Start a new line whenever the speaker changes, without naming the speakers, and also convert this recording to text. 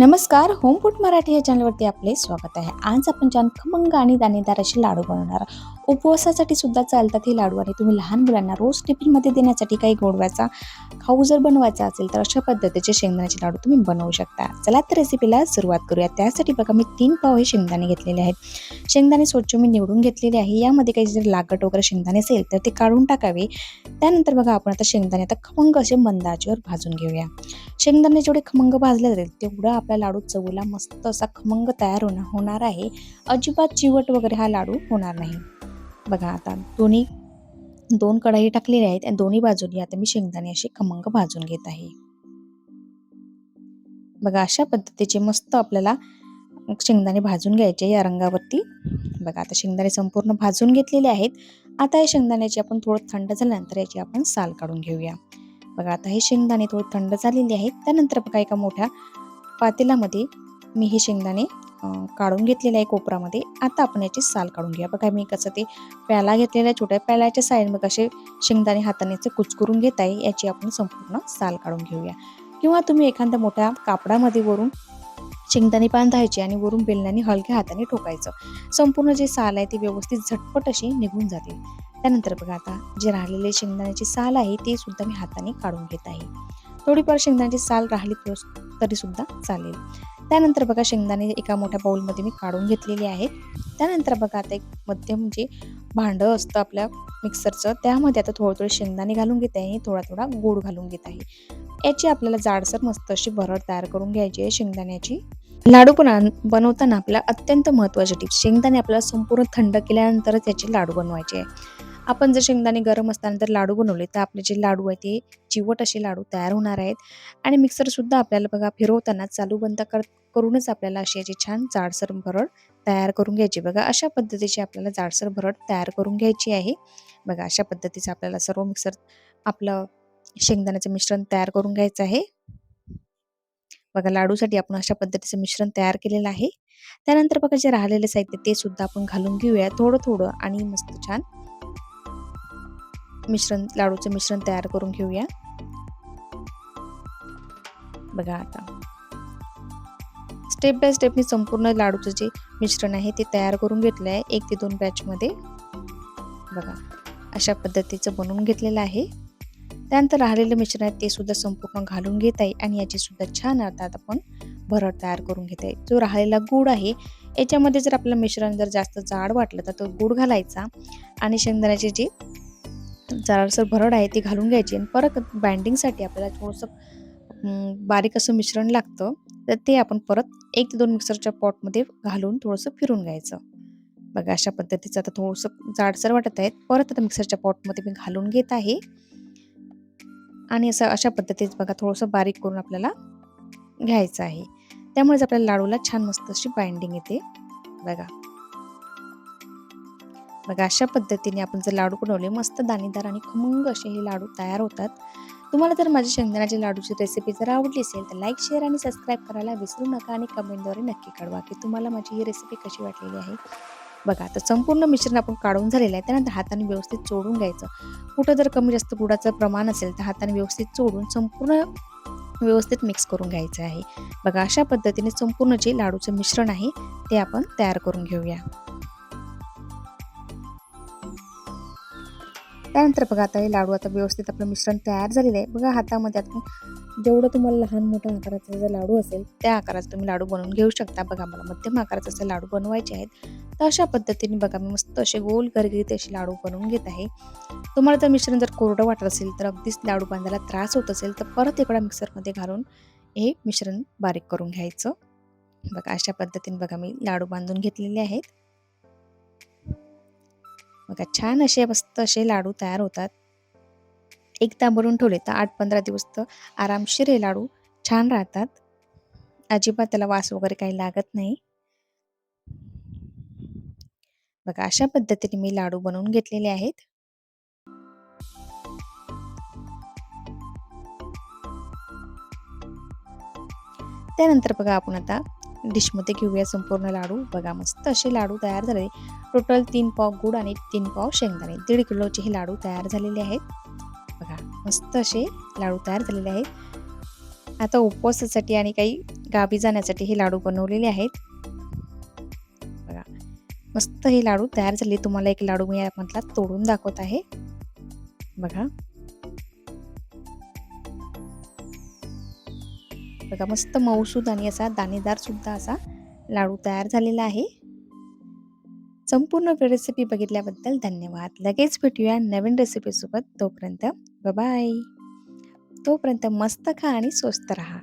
नमस्कार होमफूड मराठी या चॅनलवरती आपले स्वागत आहे. आज आपण छान खमंग आणि दाणेदार असे लाडू बनवणार उपवासासाठी सुद्धा चालतात हे लाडू आणि तुम्ही लहान मुलांना रोज टिफिनमध्ये देण्यासाठी काही गोडव्याचा खाऊ जर बनवायचा असेल तर अशा पद्धतीचे शेंगदाण्याचे लाडू तुम्ही बनवू शकता. चला तर रेसिपीला सुरुवात करूया. त्यासाठी बघा मी तीन पाव हे शेंगदाणे घेतलेले आहेत. शेंगदाणे स्वच्छ मी निवडून घेतलेले आहे. यामध्ये काही जर लागट वगैरे शेंगदाणे असेल तर ते काढून टाकावे. त्यानंतर बघा आपण आता शेंगदाणे आता खमंग असे मंद भाजून घेऊया. शेंगदाणे जेवढे खमंग भाजले जाईल तेवढं आपला लाडू चवीला मस्त असा खमंग तयार होणार होणार आहे. अजिबात चिवट वगैरे हा लाडू होणार नाही. बघा आता दोन्ही दोन कढाई टाकलेल्या आहेत आणि दोन्ही बाजूनी आता मी शेंगदाणे असे खमंग भाजून घेत आहे. बघा अशा पद्धतीचे मस्त आपल्याला शेंगदाणे भाजून घ्यायचे या रंगावरती. बघा आता शेंगदाणे संपूर्ण भाजून घेतलेले आहेत. आता या शेंगदाण्याचे आपण थोडं थंड झाल्यानंतर याची आपण साल काढून घेऊया. बघा आता हे शेंगदाणे थोडे थंड झालेले आहेत. त्यानंतर बघा एका मोठ्या पातेलामध्ये मी हे शेंगदाणे काढून घेतलेले आहे कोपरामध्ये. आता आपण याची साल काढून घेऊया. बघा मी कसं ते प्याला घेतलेला आहे. छोट्या प्यालाच्या साईड मग शेंगदाणे हातानेचं कुच कुचकरून घेत आहे. याची आपण संपूर्ण साल काढून घेऊया. किंवा तुम्ही एखाद्या मोठ्या कापडामध्ये वरून शेंगदाणे बांधायचे आणि वरून बेलण्याने हलक्या हाताने ठोकायचं. संपूर्ण जे साल आहे ती व्यवस्थित झटपट अशी निघून जाते त्यानंतर बघा आता जे राहिलेले शेंगदाण्याची साल आहे ते सुद्धा मी हाताने काढून घेत आहे. थोडीफार शेंगदाण्याची साल राहिली तरीसुद्धा तरी सुद्धा चालेल. त्यानंतर बघा शेंगदाणे एका मोठ्या बाऊलमध्ये मी काढून घेतलेले आहेत. त्यानंतर बघा आता एक मध्यम जे भांडं असतं आपल्या मिक्सरचं त्यामध्ये आता थोडं थोडे शेंगदाणे घालून घेत आहे थोडा थोडा गोड घालून घेत आहे. याची आपल्याला जाडसर मस्त अशी भरड तयार करून घ्यायची आहे शेंगदाण्याची. लाडू पण बनवताना आपल्याला अत्यंत महत्त्वाचे टिप्स शेंगदाणे आपल्याला संपूर्ण थंड केल्यानंतरच याचे लाडू बनवायचे आहे. आपण जर शेंगदाणे गरम असताना जर लाडू बनवले तर आपले जे लाडू आहे ते चिवट असे लाडू तयार होणार आहेत. आणि मिक्सरसुद्धा आपल्याला बघा फिरवताना चालू बंद कर करूनच आपल्याला अशी याची छान जाडसर भरड तयार करून घ्यायची. बघा अशा पद्धतीची आपल्याला जाडसर भरड तयार करून घ्यायची आहे. बघा अशा पद्धतीचं आपल्याला सर्व मिक्सर आपलं शेंगदाण्याचं मिश्रण तयार करून घ्यायचं आहे. बघा लाडूसाठी आपण अशा पद्धतीचं मिश्रण तयार केलेलं आहे. त्यानंतर बघा जे राहिलेले साहित्य ते सुद्धा आपण घालून घेऊया. थोडं थोडं आणि मस्त छान मिश्रण लाडूचं मिश्रण तयार करून घेऊया. बघा आता. स्टेप बाय स्टेप मी संपूर्ण लाडूचं जे मिश्रण आहे ते तयार करून घेतलं आहे एक ते दोन बॅचमध्ये बघा अशा पद्धतीचं बनवून घेतलेलं आहे. त्यानंतर राहिलेलं मिश्रण आहे ते सुद्धा संपूर्ण घालून घेत आहे आणि याची सुद्धा छान अर्थात आपण भरड तयार करून घेत आहे. जो राहिलेला गूळ आहे याच्यामध्ये जर आपलं मिश्रण जर जास्त जाड वाटलं तर तो गूळ घालायचा. आणि शेंगदाण्याचे जे जाडसर भरड आहे ती घालून घ्यायची आणि परत बाइंडिंगसाठी आपल्याला थोडंसं बारीक असं मिश्रण लागतं तर ते आपण परत एक ते दोन मिक्सरच्या पॉटमध्ये घालून थोडंसं फिरून घ्यायचं. बघा अशा पद्धतीचं आता थोडंसं जाडसर वाटत आहे परत आता मिक्सरच्या पॉटमध्ये मी घालून घेत आहे. आणि असं अशा पद्धतीत बघा थोडंसं बारीक करून आपल्याला घ्यायचं आहे. त्यामुळेच आपल्या लाडूला छान मस्त अशी बाइंडिंग येते. बघा. बघा अशा पद्धतीने आपण जर लाडू बनवले मस्त दाणेदार आणि खमंग असे हे लाडू तयार होतात. तुम्हाला जर माझ्या शेंगदाण्याच्या लाडूची रेसिपी जर आवडली असेल तर लाईक शेअर आणि सबस्क्राईब करायला विसरू नका आणि कमेंटद्वारे नक्की कळवा की तुम्हाला माझी ही रेसिपी कशी वाटलेली आहे. बघा आता संपूर्ण मिश्रण आपण काढून झालेलं आहे त्यानंतर हाताने व्यवस्थित चोडून घ्यायचं. कुठं जर कमी जास्त गुडाचं प्रमाण असेल तर हाताने व्यवस्थित चोडून संपूर्ण व्यवस्थित मिक्स करून घ्यायचं आहे. बघा अशा पद्धतीने संपूर्ण जे लाडूचं मिश्रण आहे ते आपण तयार करून घेऊया. त्यानंतर बघा आता हे लाडू आता व्यवस्थित आपलं मिश्रण तयार झालेलं आहे. बघा हातामध्ये आता जेवढं तुम्हाला लहान मोठ्या आकाराचा जर लाडू असेल त्या आकाराचा तुम्ही लाडू बनवून घेऊ शकता. बघा मला मध्यम आकाराचे असे लाडू बनवायचे आहेत. तर अशा पद्धतीने बघा मी मस्त असे गोल गरगरीत असे लाडू बनवून घेत आहे. तुम्हाला जर मिश्रण जर कोरडं वाटत असेल तर अगदीच लाडू बांधायला त्रास होत असेल तर परत इकडं मिक्सरमध्ये घालून हे मिश्रण बारीक करून घ्यायचं. बघा अशा पद्धतीने बघा मी लाडू बांधून घेतलेले आहेत. बघा छान असे मस्त असे लाडू तयार होतात. एकदा भरून ठेवले तर आठ पंधरा दिवस तर आरामशीर हे लाडू छान राहतात. अजिबात त्याला वास वगैरे काही लागत नाही. बघा अशा पद्धतीने मी लाडू बनवून घेतलेले आहेत. त्यानंतर बघा आपण आता डिशमध्ये घेऊया संपूर्ण लाडू. बघा मस्त असे लाडू तयार झाले. टोटल तीन पाव गुड आणि तीन पाव शेंगदाणे. दीड किलोचे हे लाडू तयार झालेले आहेत. बघा मस्त असे लाडू तयार झालेले आहेत. आता उपवासासाठी आणि काही गावी जाण्यासाठी हे लाडू बनवलेले आहेत. बघा मस्त हे लाडू तयार झाले. तुम्हाला एक लाडू मी यामधला तोडून दाखवत आहे. बघा बघा मस्त मऊसूद आणि असा दाणेदारसुद्धा असा लाडू तयार झालेला आहे. संपूर्ण रेसिपी बघितल्याबद्दल धन्यवाद. लगेच भेटूया नवीन रेसिपीसोबत तोपर्यंत बाय तोपर्यंत मस्त खा आणि स्वस्त राहा.